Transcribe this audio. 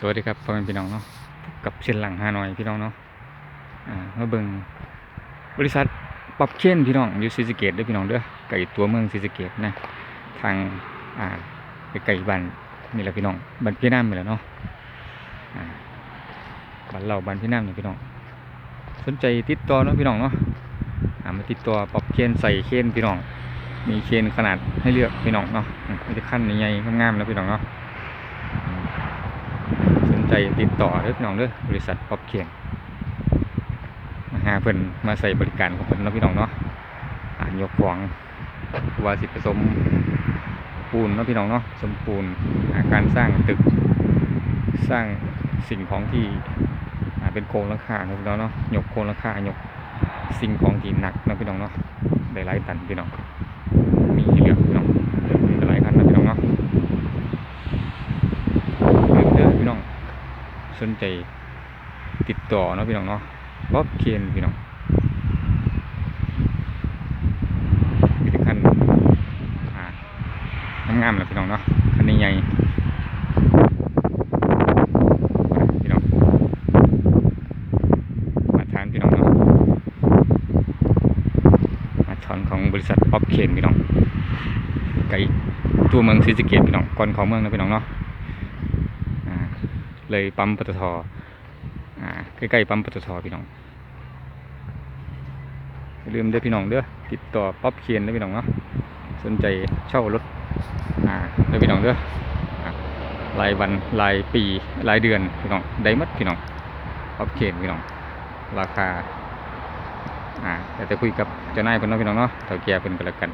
สวัสดีครับพ่อแม่พี่น้องเนาะกับเส้นหลังฮานอยพี่น้องเนาะอ่ามาเบิ่งบริษัทปรับเคนพี่น้องอยู่ศรีสเกษเด้อพี่น้องเด้อไก่ตัวเมืองศรีสเกษนะทางอ่าไปไก่บ้นนี่แหละพี่น้องบ้นพี่น้ำนี่แหละเนาะอ่าบ้นเราบ้นพี่น้ำนี่พี่น้อง สนใจติดต่อเนาะพี่น้องเนาะอ่ามาติดต่อปรับเคนใส่เคนพี่น้อง มีเคนขนาดให้เลือกพี่น้องเนาะอืมมีแต่ขั้นใหญ่ๆงามๆแล้วพี่น้องเนาะ ใจติดต่อเด้อน้องเด้อบริษัทปอปเคียงมาหาเพิ่นมาใส่บริการของเพิ่นเนาะพี่น้องเนาะอ่านยกของว่าสิผสมปูนเนาะพี่น้องเนาะสมปูนาการสร้างตึกสร้างสิ่งของที่เป็นโครงหลังคาเนาะพี่น้องเนาะยกโครงหลังคายกสิ่งของที่หนักเนาะพี่น้องเนาะได้หลายตันพี่น้องมีเลือกพี่น้องได้หลายคันเนาะพี่น้องเนาะ เด้อพี่น้อง สนใจติดต่อเนาะพี่น้องเนาะบ๊อบเคนพี่น้องมีแต่คันอ่างามๆเลยพี่น้องเนาะคันใหญ่พี่น้องมาทานพี่น้องเนาะมาชอนของบริษัทบ๊อบเคนพี่น้องไก่ตัวเมืองศรีสะเกษพี่น้องก่อนของเมืองนะพี่น้องเนาะ เลยปั๊มปตทอ่าใกล้ๆปั๊มปตทพี่น้องอย่าลืมเด้อพี่น้องเด้อติดต่อป๊อปเคียนเด้อพี่น้องเนาะสนใจเช่ารถอ่าเด้อพี่น้องเด้อรายวันรายปีรายเดือนพี่น้องได้หมดพี่น้องป๊อปเคียนพี่น้อง ราคาอ่าแต่จะคุยกับเจ้านายเพิ่นเนาะพี่น้องเนาะเท่าแก่เพิ่นก็แล้วกัน